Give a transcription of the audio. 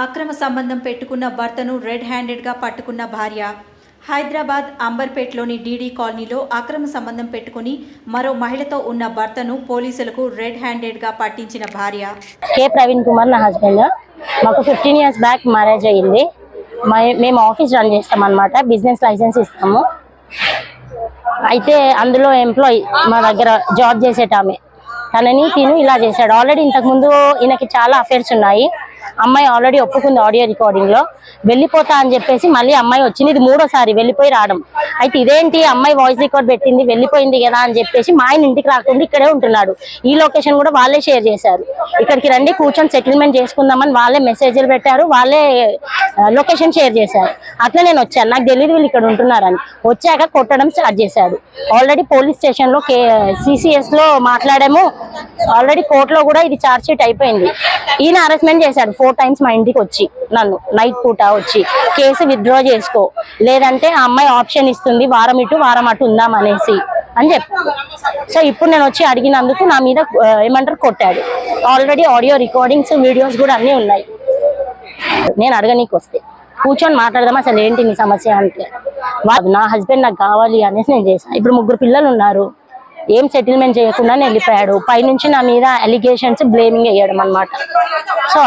అక్రమ సంబంధం పెట్టుకున్న భర్తను రెడ్ హ్యాండెడ్గా పట్టుకున్న భార్య. హైదరాబాద్ అంబర్పేట్లోని డీడీ కాలనీలో అక్రమ సంబంధం పెట్టుకుని మరో మహిళతో ఉన్న భర్తను పోలీసులకు రెడ్ హ్యాండెడ్గా పట్టించిన భార్య. కే ప్రవీణ్ కుమార్ నా హస్బెండ్. మాకు ఫిఫ్టీన్ ఇయర్స్ బ్యాక్ మ్యారేజ్ అయ్యింది. మ- మేము ఆఫీస్ రన్ చేస్తాం అనమాట బిజినెస్ లైసెన్స్ ఇస్తాము. అయితే అందులో ఎంప్లాయీ మా దగ్గర జాబ్ చేసేటామె. తనని తిను ఇలా చేశాడు. ఆల్రెడీ ఇంతకుముందు ఈయనకి చాలా అఫేర్స్ ఉన్నాయి. అమ్మాయి ఆల్రెడీ ఒప్పుకుంది ఆడియో రికార్డింగ్లో. వెళ్ళిపోతా అని చెప్పేసి మళ్ళీ అమ్మాయి వచ్చింది. ఇది మూడోసారి వెళ్ళిపోయి రావడం. అయితే ఇదేంటి? అమ్మాయి వాయిస్ రికార్డ్ పెట్టింది వెళ్ళిపోయింది కదా అని చెప్పేసి మా ఆయన ఇంటికి రాకుండా ఇక్కడే ఉంటున్నాడు. ఈ లొకేషన్ కూడా వాళ్ళే షేర్ చేశారు. ఇక్కడికి రండి కూర్చొని సెటిల్మెంట్ చేసుకుందామని వాళ్ళే మెసేజ్లు పెట్టారు వాళ్ళే లొకేషన్ షేర్ చేశారు. అట్లా నేను వచ్చాను. నాకు తెలియదు వీళ్ళు ఇక్కడ ఉంటున్నారని. వచ్చాక కొట్టడం స్టార్ట్ చేశాడు. ఆల్రెడీ పోలీస్ స్టేషన్లో సిసిఎస్లో మాట్లాడాము. ఆల్రెడీ కోర్టులో కూడా ఇది ఛార్జ్ షీట్ అయిపోయింది. ఈయన అరెస్ట్మెంట్ చేశాడు. ఫోర్ టైమ్స్ మా ఇంటికి వచ్చి నన్ను నైట్ పూట వచ్చి కేసు విత్డ్రా చేసుకో లేదంటే ఆ అమ్మాయి ఆప్షన్ ఇస్తుంది వారం ఇటు వారం అటు ఉందాం అనేసి అని చెప్పి. సో ఇప్పుడు నేను వచ్చి అడిగినందుకు నా మీద ఏమంటారు కొట్టాడు. ఆల్రెడీ ఆడియో రికార్డింగ్స్ వీడియోస్ కూడా అన్నీ ఉన్నాయి. నేను అడగనీకి వస్తే కూర్చొని మాట్లాడదాం అసలు ఏంటి నీ సమస్య? అంటే నా హస్బెండ్ నాకు కావాలి అనేసి నేను చేశాను ఇప్పుడు ముగ్గురు పిల్లలు ఉన్నారు. ఏం సెటిల్మెంట్ చేయకుండా వెళ్ళిపోయాడు. పైనుంచి నా మీద అలిగేషన్స్ బ్లేమింగ్ వేయడం అనమాట సో